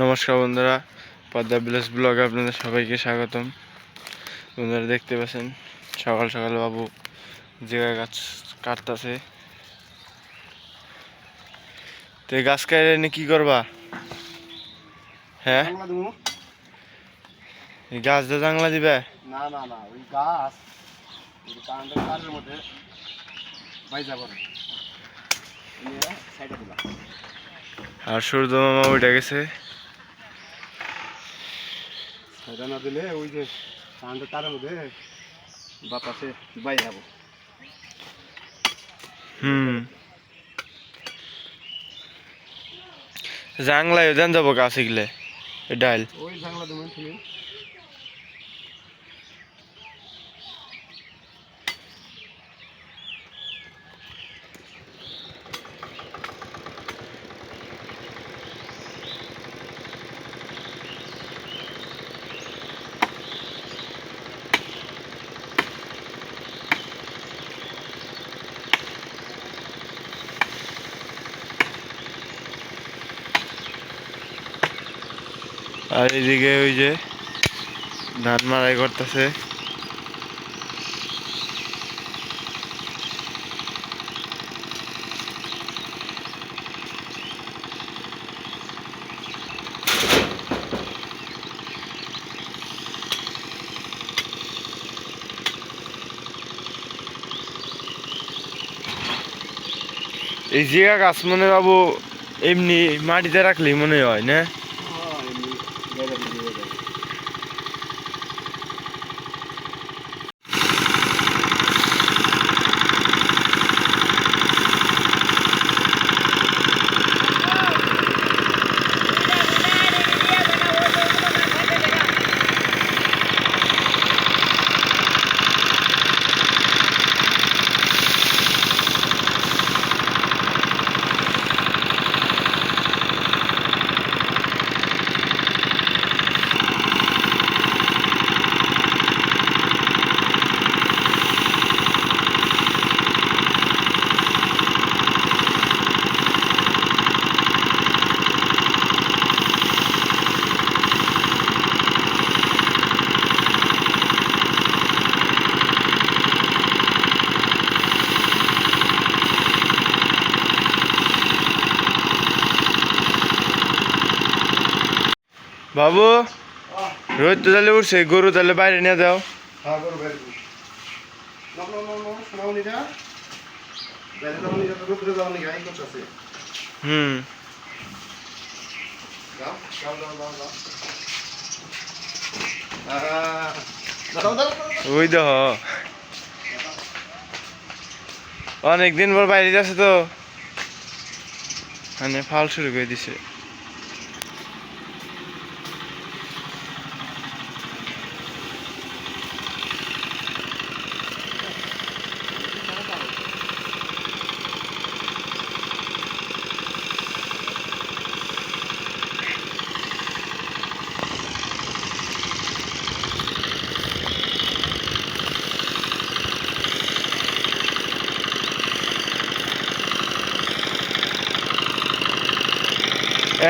নমস্কার বন্ধুরা পদ্মা বিলাস ব্লগে আপনাদের সবাইকে স্বাগতম। বন্ধুরা দেখতে পাচ্ছেন সকাল সকাল বাবু জায়গা গাছ কাটতেছে। তো গাছ কাটে এনে কি করবা? হ্যাঁ? এই গাছ দিয়ে জাংলা দিবে? না না না ওই গাছ মধ্যে আর সূর্য মামা উঠে গেছে। সাইডে না দিলে ওই যে কারেন্টের তারের মধ্যে বাতাসে বাই যাব। হুম। জাংলায় দেন যাব গাছ এগুলো ডাইল। ওই জাংলা দেবো তুমি আর এদিকে ওই যে ধান মারাই করতেছে। এই জিগা গাছ মনে বাবু, এমনি মাটিতে রাখলেই মনে হয়, না? বাবু রোদ তো তাহলে উঠছে গরু তাহলে বাইরে নিয়ে যাও। হুম। ওই দেহ। অনেক দিন পর বাইরে যাচ্ছে তো। মানে ফাল শুরু করে দিছে।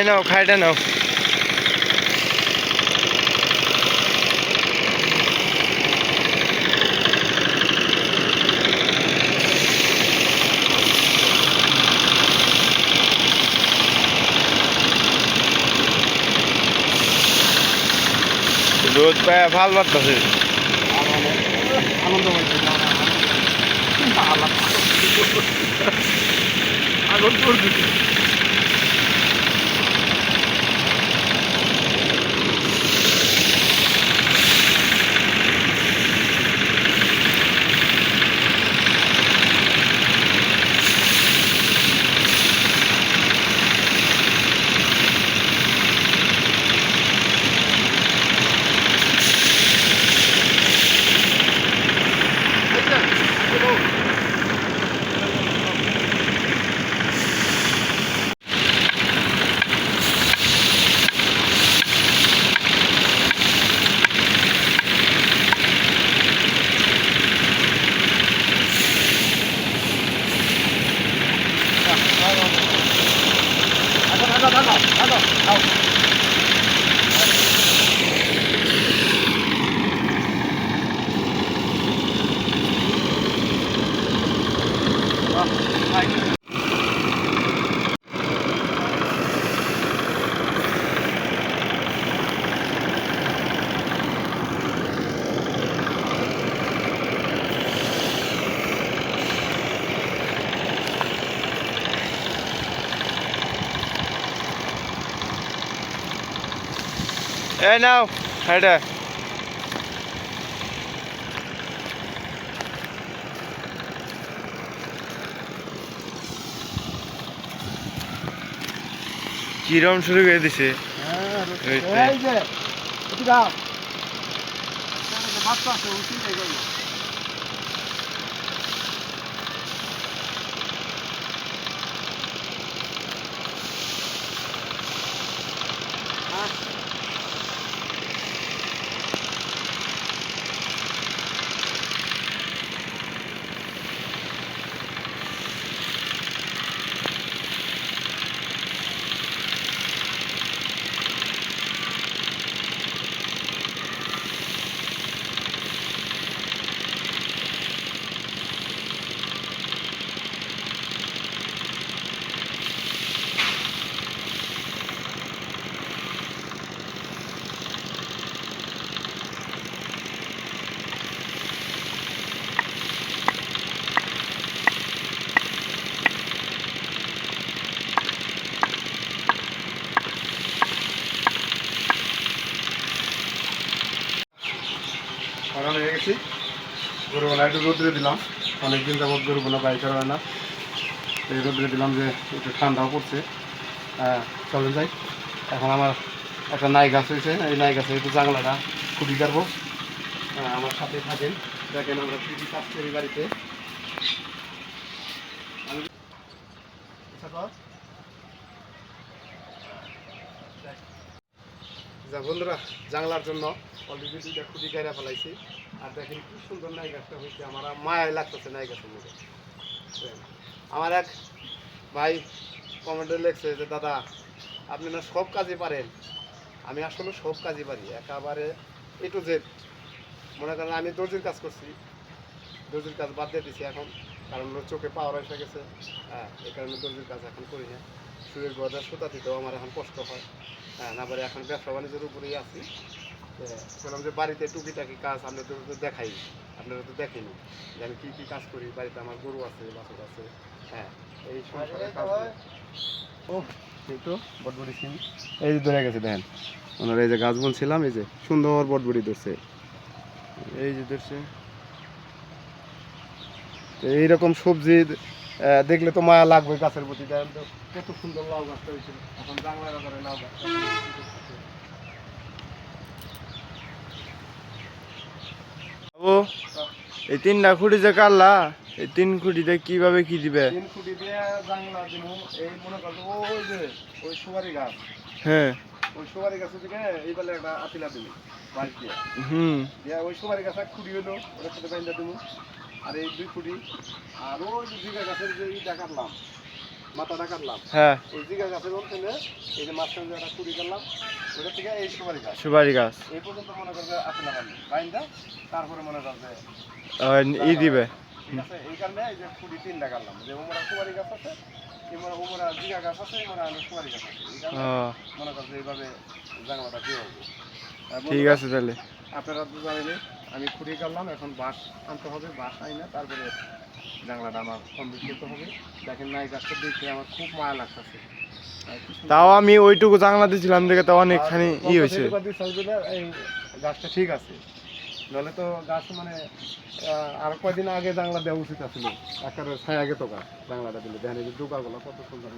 এই নাও খাইটা নাও। রোদ পায় ভালো লাগতেছে। আনন্দ পাইছে, না, এই নাও এটা কিরম শুরু করে দিছে? হ্যাঁ এই যে। বাচ্চা আছে, একটু রোদ্রে দিলাম। অনেকদিন যাবত গরু বোনা বাইক হয় না। এই রোদ্রে দিলাম যে একটু ঠান্ডাও পড়ছে। চলেন যাই। এখন আমার একটা নাই গাছ হয়েছে। এই নাই গাছে একটু জাংলাটা খুবই কাটবো আমার সাথে থাকেন। দেখেন আমরা কী কী কাজ করি বাড়িতে। বন্ধুরা, জানলার জন্য অলরেডি দুইটা খুঁটি গাইরা ফেলাইছি। আর দেখেন কি সুন্দর নাই হয়েছে, আমার মায়াই লাগতেছে নাই মধ্যে। আমার এক ভাই কমেন্টে লিখছে যে, দাদা, আপনি না সব কাজই পারেন। আমি আসলে সব কাজই পারি, একেবারে এ টু জেড মনে করেন আমি দর্জির কাজ করছি, দর্জির কাজ বাদ দিয়ে দিছি এখন, কারণ চোখে পাওয়ার এসে গেছে। হ্যাঁ এই কারণে দর্জির কাজ এখন করি না। সুরের গজার সুতা দিতেও আমার এখন কষ্ট হয়। হ্যাঁ না এখন ব্যবসা বাণিজ্যের উপরেই আছি। বললাম যে বাড়িতে টুকিটাকি কাজ আমরা তো দেখাই। আপনারা তো দেখেনি। যে আমি কী কী কাজ করি, বাড়িতে আমার গরু আছে, বাছুর আছে। হ্যাঁ এই সংসারের কাজ ও এই তো বটবটি সিম। এই যে ধরে গেছে, দেখেন। ওনার এই যে গাছ বলছিলাম, এই যে সুন্দর বটবটি ধরছে। এই যে ধরছে। এইরকম সবজি দেখলে তো মায়া লাগবে গাছের প্রতি। দেখেন কত সুন্দর লাউ গাছটা হয়েছিল এখন বাংলা বাজারে লাউ গাছ ও এই তিনটা খুঁটি যে কাটলা এই তিন খুঁটিতে কীভাবে কি দিবে? তিন ফুটি দিয়ে জাংলা দিব এই মনে করো ওই যে ওই সুপারি গাছ। হ্যাঁ। ওই সুপারি গাছ থেকে এই বেলা একটা বাঁশ দিয়ে। হুম। দিয়ে ওই সুপারি গাছ খুঁটি হলো ওটার সাথে বাইন্দা দেবো আর এই দুই খুঁটি আর ওই যে গাছের যে ইটা কাটলাম মাথাটা কাটলাম হ্যাঁ। ওই জিগা গাছের ওখানে এই যে মাঝখানে যে একটা খুঁটি কাটলাম ওটা থেকে এই সুপারি গাছ। সুপারি গাছ। এই পর্যন্ত মনে করবে বাইন্দা তারপরে মনে করবে ই দিবে। এই কারণে এই যে তিনটা কাটলাম যে ওমরা সুপারি গাছ আছে এমরা ওমরা জিগা গাছ আছে এমরা সুপারি গাছ আছে। এই কারণে মনে এইভাবে দিয়ে হবে। ঠিক আছে তাহলে। আপনারা তো জানেনই আমি খুঁড়ি কাটলাম এখন বাঁশ আনতে হবে বাঁশ আই না তারপরে জাংলাটা আমার কমপ্লিট হবে। দেখেন না এই গাছটা দেখে আমার খুব মায়া লাগতেছে। তাও আমি ওইটুকু জাংলা দিয়েছিলাম দেখে তো অনেকখানি ই হয়েছে। গাছটা ঠিক আছে। নাহলে তো গাছ মানে আর কয়দিন আগে জাংলা দেওয়া উচিত আছিল। একটা ছায়া আগে তো গাছ জাংলাটা দিলে। দেখেন এই ডোকাগুলো কত সুন্দর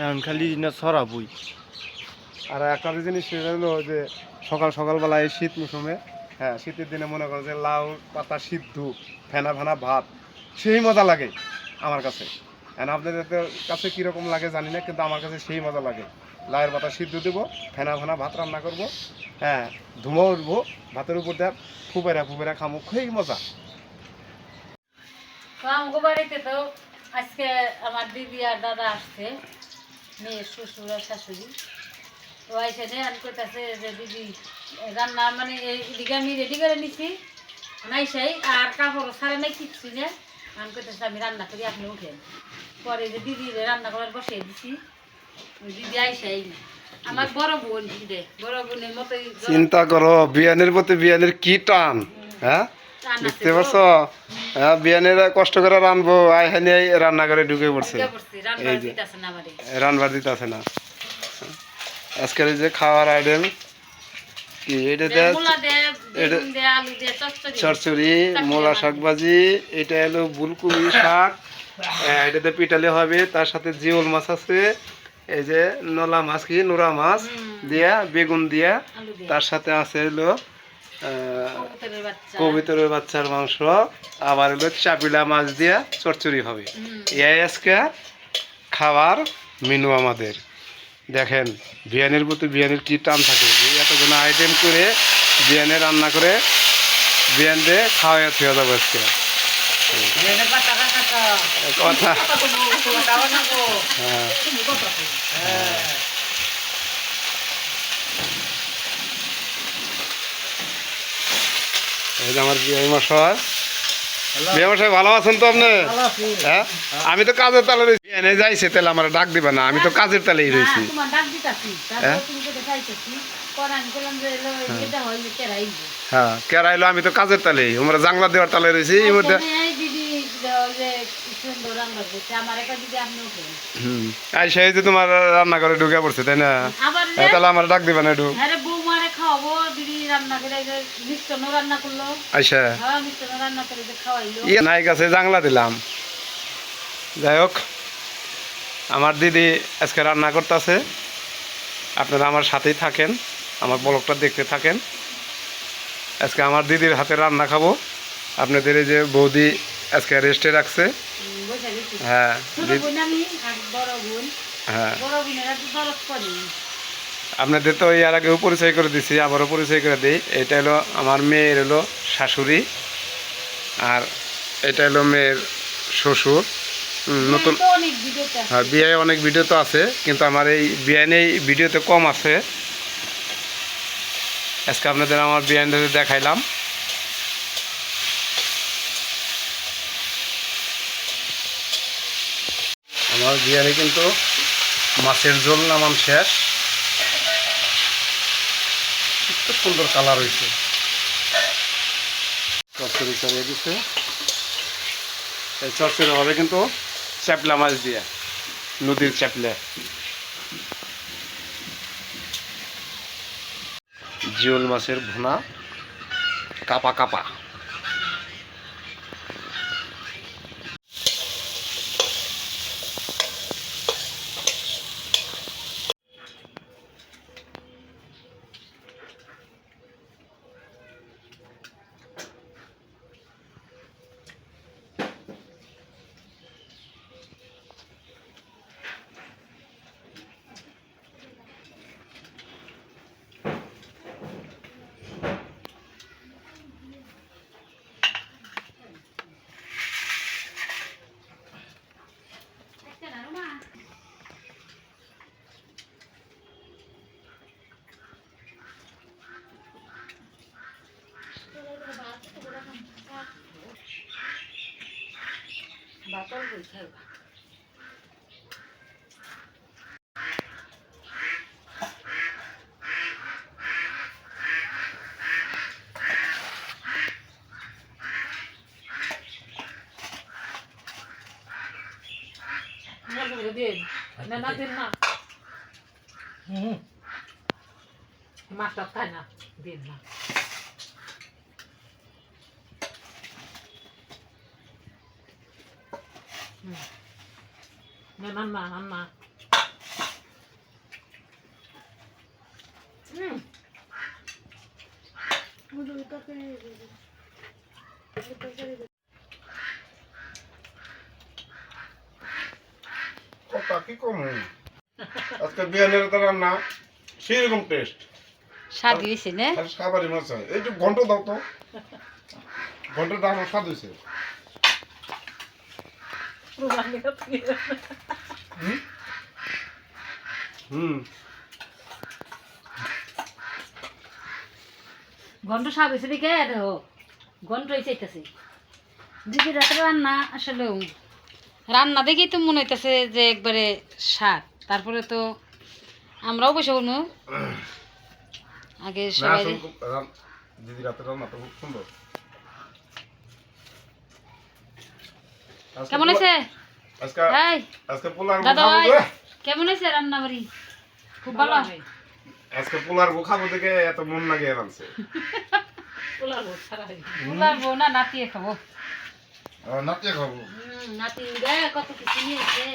এখন খালি না ছড়াবই আর একটা জিনিস সেটা হলো যে সকাল সকালবেলা এই শীত মৌসুমে হ্যাঁ শীতের দিনে মনে করো যে লাউ, পাতা সিদ্ধ, ফেনা ফেনা ভাত, সেই মজা লাগে আমার কাছে। এখন আপনাদের কাছে কীরকম লাগে জানি না, কিন্তু আমার কাছে সেই মজা লাগে। লাউয়ের পাতা সিদ্ধ দেবো, ফেনা ফেনা ভাত রান্না করব হ্যাঁ ধুমো উঠবো, ভাতের উপর দেব ফুপেরা ফুপেরা খামো খুবই মজা। আমগো বাড়িতে তো আজকে আমার দিদি আর দাদা আসছে, মেয়ের শ্বশুর আর শাশুড়ি। তো আইসে নিয়ে আমি কইতাছে যে দিদি রান্না মানে এদিকে আমি রেডি করে নিছি নাইসাই আর কাপড় সারে নাই কিচ্ছু না আমি আমি রান্না করি আপনি উঠেন। পরে যে দিদি রান্না করার বসিয়ে দিছি। দিদি আইসাই আমার বড় বোন দিদি বড় বোনের মতোই চিন্তা করো বিয়ানের প্রতি বিয়ানের কি টান হ্যাঁ? দেখতে পাচ্ছ হ্যাঁ বিয়ানের কষ্ট করে রানবো আয় হানি রান্না করে ঢুকে পড়ছে। রান্না এই যে। দিতে আছে না। আজকের যে খাওয়ার আইটেম কি এটা এটা- চরচড়ি মূলা শাক এটা হলো ফুলকপি শাক। আহ, এটাতে পিটালে হবে তার সাথে জিওল মাছ আছে। এই যে নলা মাছ কি নোরা মাছ দিয়া বেগুন দিয়া। তার সাথে আছে হলো আহ, কবুতরের বাচ্চা। কবিতরের বাচ্চার মাংস। আবার হলো চাপিলা মাছ দিয়া চচ্চড়ি হবে। এই আজকে খাবার মেনু আমাদের। দেখেন বিরিয়ানির প্রতি বিরিয়ানির কি টান থাকে এই এতগুলো আইটেম করে বিরিয়ানি রান্না করে বিরিয়ানি দিয়ে খাওয়াই থুয়ে যাব আজকে। কথা। হ্যাঁ আমার বিয়ে মশাই বিয়ে মশাই ভালো আছেন তো আপনি? হ্যাঁ? আমি তো কাজের তালে রয়েছি। এনে যাইছে তাহলে আমার ডাক দিবে না আমি তো কাজের তালেই রয়েছি। হ্যাঁ। তারপর হ্যাঁ? হয়। হ্যাঁ কেরাইলো আমি তো কাজের তালেই। আমরা জাংলা দেওয়ার তালে রয়েছি এই মধ্যে যে তোমার রান্না করে ঢুকে পড়ছে তাই না? হ্যাঁ, তাহলে আমার ডাক দিবে না একটু। হ্যাঁ। আইসা হ্যাঁ। ইয়ে নাই কাছে জাংলা দিলাম। যাই হোক আমার দিদি আজকে রান্না করতেছে। আপনারা আমার সাথেই থাকেন আমার ব্লগটা দেখতে থাকেন। আজকে আমার দিদির হাতে রান্না খাব। আপনাদের এই যে বৌদি আজকে রেস্টে রাখছে। হ্যাঁ হ্যাঁ। আপনাদের তো এর আগেও পরিচয় করে দিছি আবারও পরিচয় করে দিই। এটা হলো আমার মেয়ের হলো শাশুড়ি আর এটা হলো মেয়ের শ্বশুর। নতুন। হ্যাঁ বিয়ে অনেক ভিডিও তো আছে কিন্তু আমার এই বিয়ানে ভিডিওতে কম আছে। আজকে আপনাদের আমার বিয়ানটা দেখাইলাম। আমার বিয়ানে কিন্তু মাছের ঝোল নামান শেষ। খুব সুন্দর কালার হয়েছে। চচ্চড়ি চড়িয়ে দিচ্ছে এই চচ্চড়ি হবে কিন্তু চ্যাপলা মাছ দিয়ে, নদীর চ্যাপলে। জিওল মাছের ভুনা কাপা কাপা। อยู่เฉยเนดูดินั่นนั่นดินนะมาสักกันนะเดินนะ কথা কি কম আজকে বিয়ানের তো রান্না সেরকম টেস্ট স্বাদ হয়েছে না? আর সাবারি মাছ এই যে ঘন্ট দাও তো। ঘন্টটা আমার স্বাদ হয়েছে। ঘন্ট সাপ হয়েছে দেখে দেখো ঘন্ট এইটাছে দিদি রাত্রে রান্না আসলে রান্না দেখেই তো মনে হইতেছে যে একবারে স্বাদ তারপরে তো আমরাও বসে বলব আগে সবাই দিদি রাতের রান্নাটা খুব সুন্দর। কেমন আছে আজকে এই আজকে পোলার দাদা ভাই কেমন আছে রান্না বাড়ি খুব ভালো? আজকে পোলার বউ খাব থেকে এত মন লাগে আনছে পোলার বউ ছাড়া হয়ে পোলার বউ না নাতিয়ে খাব। নাতিয়ে খাব। হুম, নাতি কত কিছু নিয়েছে।